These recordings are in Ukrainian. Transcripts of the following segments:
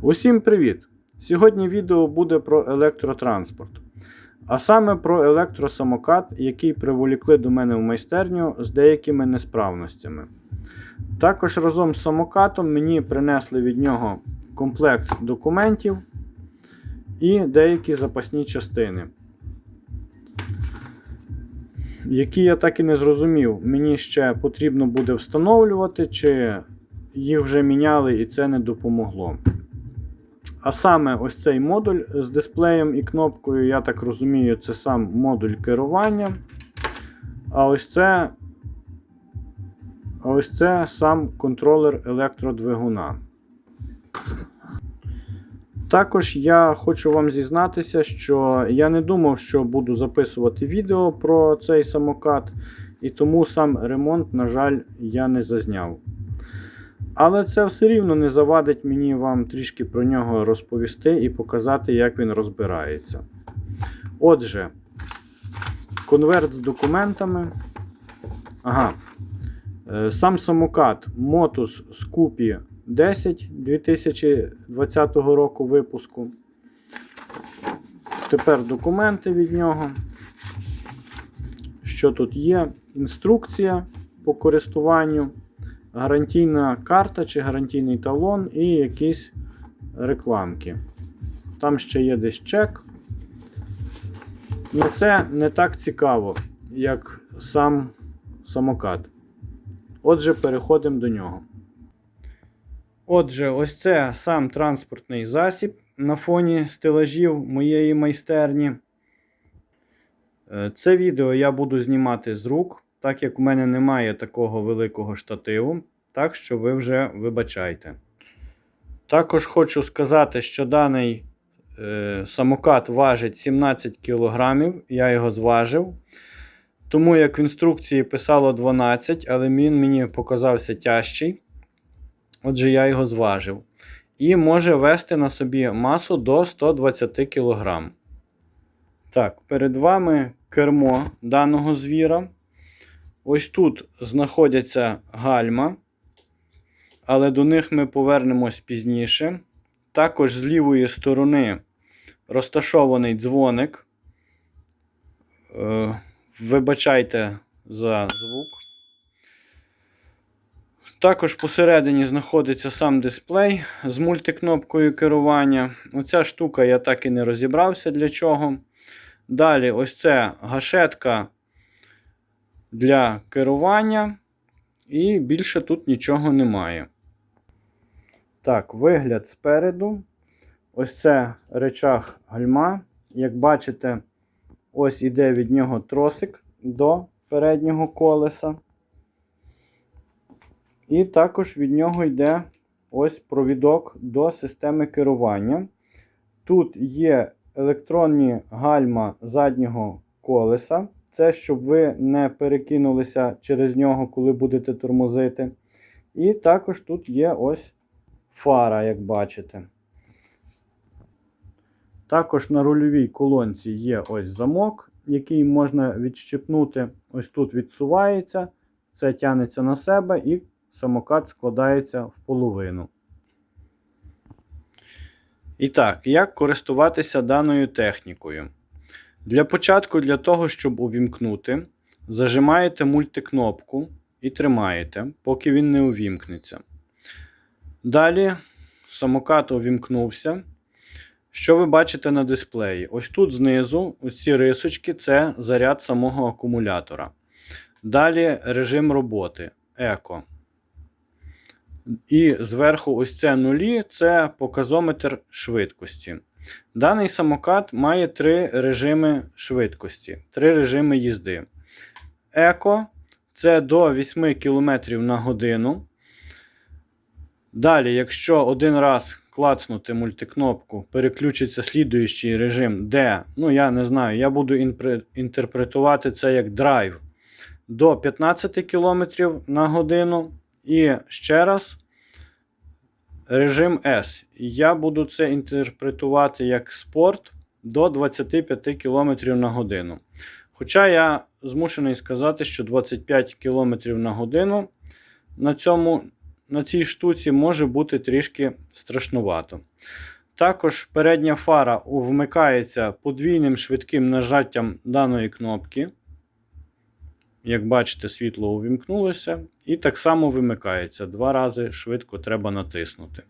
Усім привіт! Сьогодні відео буде про електротранспорт. А саме про електросамокат, який приволікли до мене в майстерню з деякими несправностями. Також разом з самокатом мені принесли від нього комплект документів і деякі запасні частини. Які я так і не зрозумів, мені ще потрібно буде встановлювати, чи їх вже міняли і це не допомогло. А саме ось цей модуль з дисплеєм і кнопкою, я так розумію, це сам модуль керування. А ось це а ось це сам контролер електродвигуна. Також я хочу вам зізнатися, що я не думав, що буду записувати відео про цей самокат, і тому сам ремонт, на жаль, я не зазняв. Але це все рівно не завадить мені вам трішки про нього розповісти і показати, як він розбирається. Отже, конверт з документами. Ага. Е, Сам самокат Motus Scoopy 10 2020 року випуску. Тепер документи від нього. Що тут є? Інструкція по користуванню гарантійна карта чи гарантійний талон і якісь рекламки. Там ще є десь чек. Ну це не так цікаво, як сам самокат. Отже, переходимо до нього. Отже, ось це сам транспортний засіб на фоні стелажів моєї майстерні. Е, Це відео я буду знімати з рук так як у мене немає такого великого штативу, так що ви вже вибачайте. Також хочу сказати, що даний е, самокат важить 17 кг, я його зважив. Тому як в інструкції писало 12, але він мені показався тяжчий. Отже, я його зважив. І може вести на собі масу до 120 кг. Так, перед вами кермо даного звіра. Ось тут знаходяться гальма, але до них ми повернемось пізніше. Також з лівої сторони розташований дзвоник. Е, Вибачайте за звук. Також посередині знаходиться сам дисплей з мультикнопкою керування. Оця штука я так і не розібрався для чого. Далі, ось це гашетка для керування, і більше тут нічого немає. Так, вигляд спереду. Ось це речах гальма. Як бачите, ось іде від нього тросик до переднього колеса. І також від нього йде ось провідок до системи керування. Тут є електронні гальма заднього колеса. Це щоб ви не перекинулися через нього, коли будете тормозити. І також тут є ось фара, як бачите. Також на рульовій колонці є ось замок, який можна відщипнути. Ось тут відсувається, це тягнеться на себе і самокат складається в половину. І так, як користуватися даною технікою? Для початку, для того, щоб увімкнути, зажимаєте мультикнопку і тримаєте, поки він не увімкнеться. Далі самокат увімкнувся. Що ви бачите на дисплеї? Ось тут знизу, ось ці рисочки це заряд самого акумулятора. Далі режим роботи еко. І зверху ось це нулі це показометр швидкості. Даний самокат має три режими швидкості, три режими їзди. Еко це до 8 км на годину. Далі, якщо один раз клацнути мультикнопку, переключиться слідуючий режим, де, ну я не знаю, я буду інтерпретувати це як драйв до 15 км на годину. І ще раз режим S. Я буду це інтерпретувати як спорт до 25 км на годину. Хоча я змушений сказати, що 25 км на годину на цьому на цій штуці може бути трішки страшнувато. Також передня фара вмикається подвійним швидким нажаттям даної кнопки. Як бачите, світло увімкнулося, і так само вимикається. Два рази швидко треба натиснути.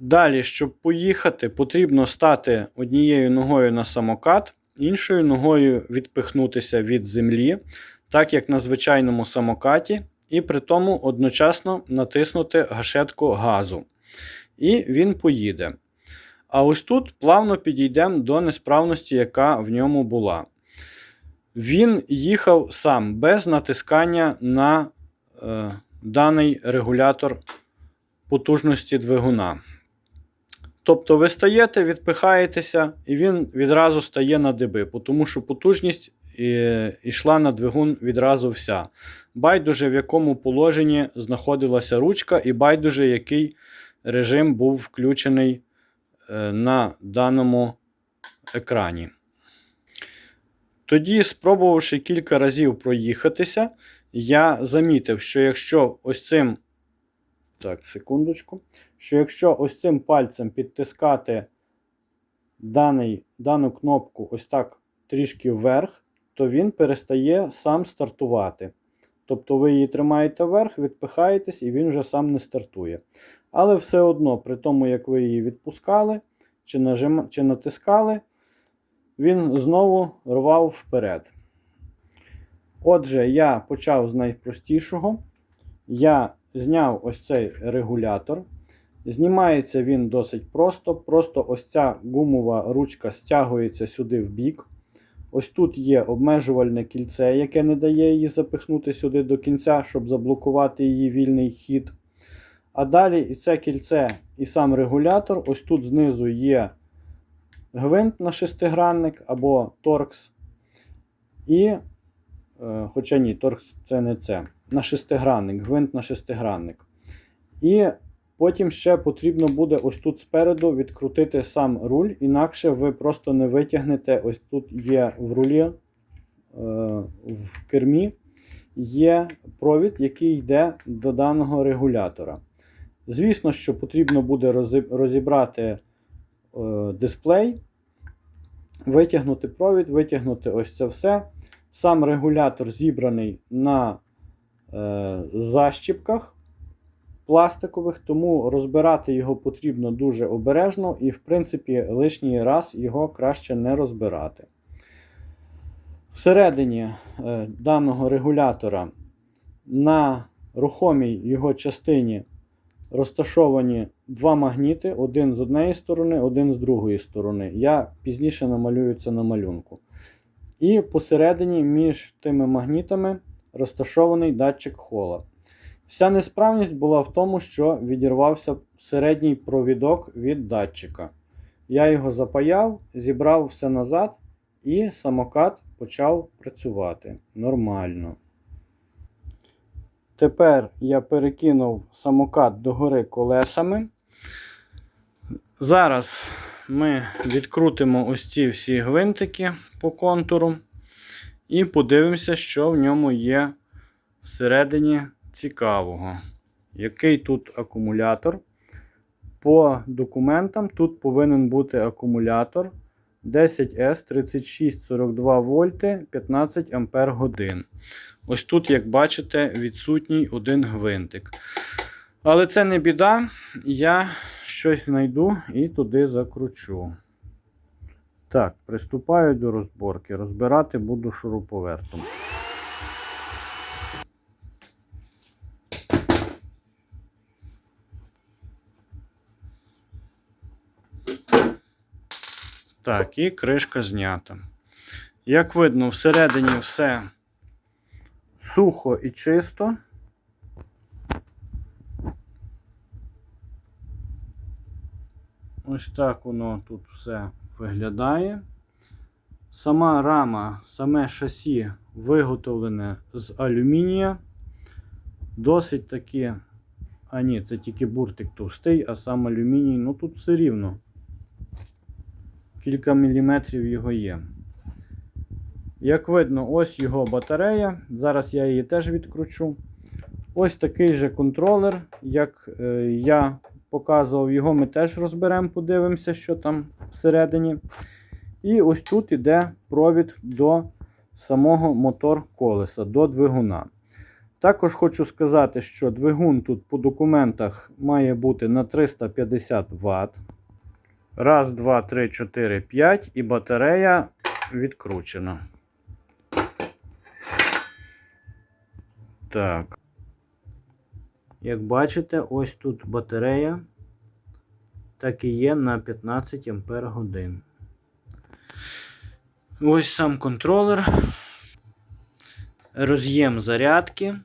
Далі, щоб поїхати, потрібно стати однією ногою на самокат, іншою ногою відпихнутися від землі, так як на звичайному самокаті, і при тому одночасно натиснути гашетку газу. І він поїде. А ось тут плавно підійдемо до несправності, яка в ньому була. Він їхав сам без натискання на е, даний регулятор потужності двигуна. Тобто ви стаєте, відпихаєтеся, і він відразу стає на диби, тому що потужність е, йшла на двигун відразу вся. Байдуже, в якому положенні знаходилася ручка, і байдуже, який режим був включений е, на даному екрані. Тоді, спробувавши кілька разів проїхатися, я замітив, що якщо ось цим. Так, секундочку. Що якщо ось цим пальцем підтискати даний, дану кнопку ось так трішки вверх, то він перестає сам стартувати. Тобто ви її тримаєте вверх, відпихаєтесь, і він вже сам не стартує. Але все одно, при тому, як ви її відпускали чи, нажим... чи натискали, він знову рвав вперед. Отже, я почав з найпростішого. Я зняв ось цей регулятор. Знімається він досить просто. Просто ось ця гумова ручка стягується сюди в бік. Ось тут є обмежувальне кільце, яке не дає її запихнути сюди до кінця, щоб заблокувати її вільний хід. А далі і це кільце, і сам регулятор. Ось тут знизу є гвинт на шестигранник або торкс. І, е, хоча ні, торкс це не це. На шестигранник, гвинт на шестигранник. І потім ще потрібно буде ось тут спереду відкрутити сам руль, інакше ви просто не витягнете. Ось тут є в рулі, е, в кермі є провід, який йде до даного регулятора. Звісно, що потрібно буде розібрати дисплей, витягнути провід, витягнути ось це все. Сам регулятор зібраний на е, защіпках пластикових, тому розбирати його потрібно дуже обережно і, в принципі, лишній раз його краще не розбирати. Всередині е, даного регулятора на рухомій його частині розташовані два магніти, один з однієї сторони, один з другої сторони. Я пізніше намалюю це на малюнку. І посередині між тими магнітами розташований датчик хола. Вся несправність була в тому, що відірвався середній провідок від датчика. Я його запаяв, зібрав все назад, і самокат почав працювати нормально. Тепер я перекинув самокат догори колесами. Зараз ми відкрутимо ось ці всі гвинтики по контуру і подивимося, що в ньому є всередині цікавого. Який тут акумулятор? По документам тут повинен бути акумулятор 10С 3642 вольти 15 Ампер годин. Ось тут, як бачите, відсутній один гвинтик. Але це не біда, я щось знайду і туди закручу. Так, приступаю до розборки. Розбирати буду шуруповертом. Так, і кришка знята. Як видно, всередині все сухо і чисто. Ось так воно тут все виглядає. Сама рама, саме шасі виготовлене з алюмінія. Досить таки, а ні, це тільки буртик товстий, а сам алюміній, ну тут все рівно. Кілька міліметрів його є. Як видно, ось його батарея. Зараз я її теж відкручу. Ось такий же контролер, як е, я показував, його ми теж розберемо, подивимося, що там всередині. І ось тут іде провід до самого мотор колеса, до двигуна. Також хочу сказати, що двигун тут по документах має бути на 350 Вт. Раз, два, три, чотири, п'ять, і батарея відкручена. Так. Як бачите, ось тут батарея так і є на 15 Ампер годин. Ось сам контролер. Роз'єм зарядки.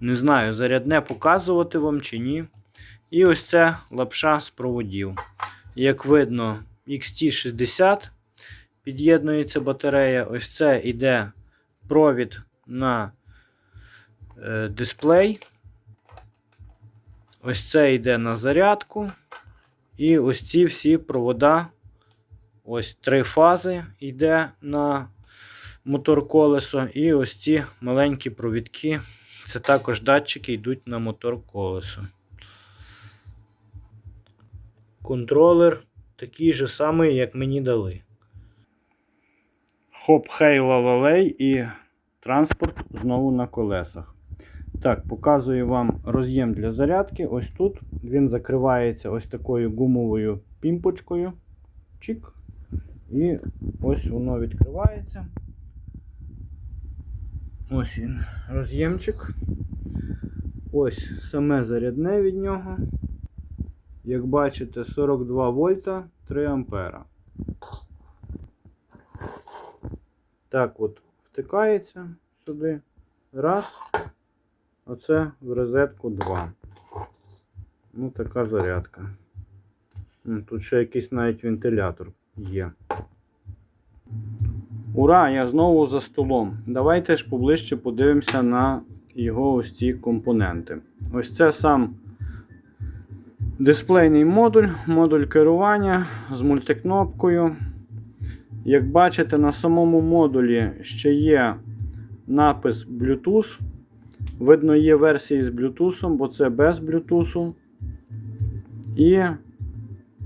Не знаю, зарядне показувати вам чи ні. І ось це лапша з проводів. Як видно, XT60 під'єднується батарея. Ось це йде провід на е, дисплей. Ось це йде на зарядку. І ось ці всі провода. Ось три фази йде на мотор колесо. І ось ці маленькі провідки. Це також датчики йдуть на мотор колесо. Контролер такий же самий, як мені дали. Хоп, хей, лалалей і транспорт знову на колесах. Так, показую вам роз'єм для зарядки. Ось тут. Він закривається ось такою гумовою пімпочкою. Чик. І ось воно відкривається. Ось він, роз'ємчик. Ось саме зарядне від нього. Як бачите, 42 вольта 3 ампера. Так от втикається сюди. Раз. Оце в розетку 2. Ну, така зарядка. Тут ще якийсь навіть вентилятор є. Ура! Я знову за столом. Давайте ж поближче подивимося на його ось ці компоненти. Ось це сам дисплейний модуль, модуль керування з мультикнопкою. Як бачите, на самому модулі ще є напис Bluetooth. Видно, є версії з Bluetooth, бо це без Bluetooth. І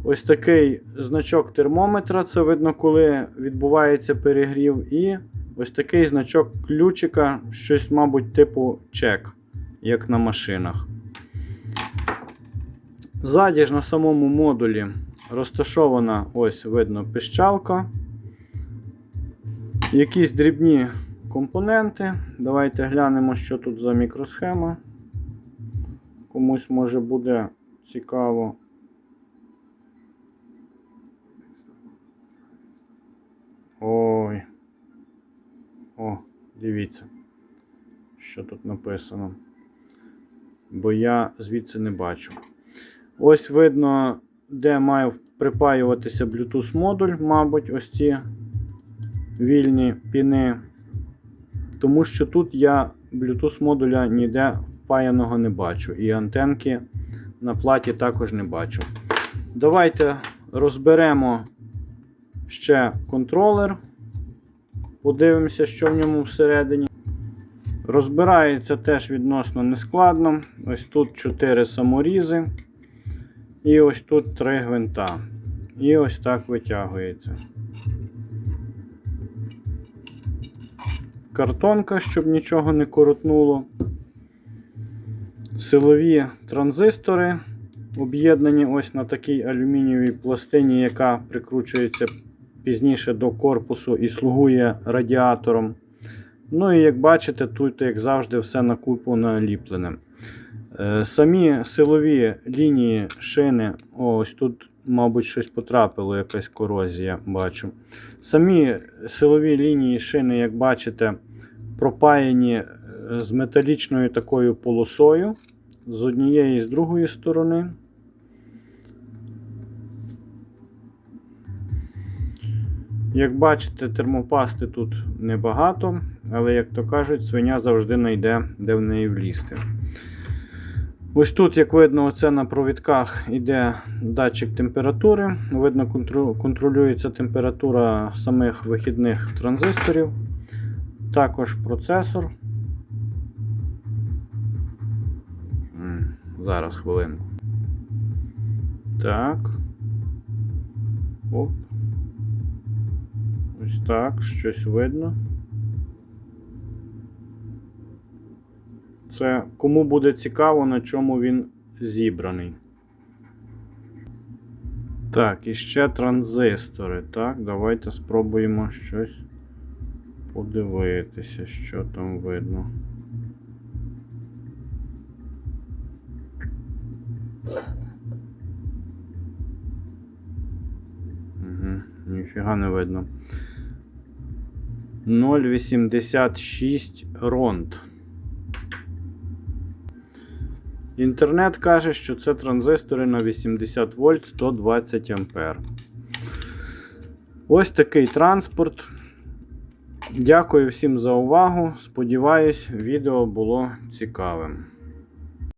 ось такий значок термометра. Це видно, коли відбувається перегрів. І ось такий значок ключика, щось, мабуть, типу чек, як на машинах. Ззаді ж на самому модулі розташована ось видно пищалка. Якісь дрібні компоненти. Давайте глянемо, що тут за мікросхема. Комусь може буде цікаво. Ой. О, дивіться, що тут написано. Бо я звідси не бачу. Ось видно, де має припаюватися Bluetooth модуль, мабуть, ось ці вільні піни. Тому що тут я Bluetooth модуля ніде впаяного не бачу. І антенки на платі також не бачу. Давайте розберемо ще контролер. Подивимося, що в ньому всередині. Розбирається теж відносно нескладно. Ось тут 4 саморізи. І ось тут 3 гвинта. І ось так витягується. Картонка, щоб нічого не коротнуло. Силові транзистори об'єднані ось на такій алюмінієвій пластині, яка прикручується пізніше до корпусу і слугує радіатором. Ну і як бачите, тут, як завжди, все на купу наліплене. Е, Самі силові лінії шини, ось тут, мабуть, щось потрапило, якась корозія, бачу. Самі силові лінії шини, як бачите, пропаяні е, з металічною такою полосою з однієї і з другої сторони. Як бачите, термопасти тут небагато, але, як то кажуть, свиня завжди знайде, де в неї влізти. Ось тут, як видно, оце на провідках йде датчик температури. Видно, контролюється температура самих вихідних транзисторів. Також процесор. Зараз хвилинку. Так. Оп. Ось так, щось видно. Це кому буде цікаво, на чому він зібраний. Так, і ще транзистори. Так, давайте спробуємо щось подивитися, що там видно. Угу, ніфіга не видно. 0,86 ронд. Інтернет каже, що це транзистори на 80 вольт 120 ампер. Ось такий транспорт. Дякую всім за увагу. Сподіваюсь, відео було цікавим.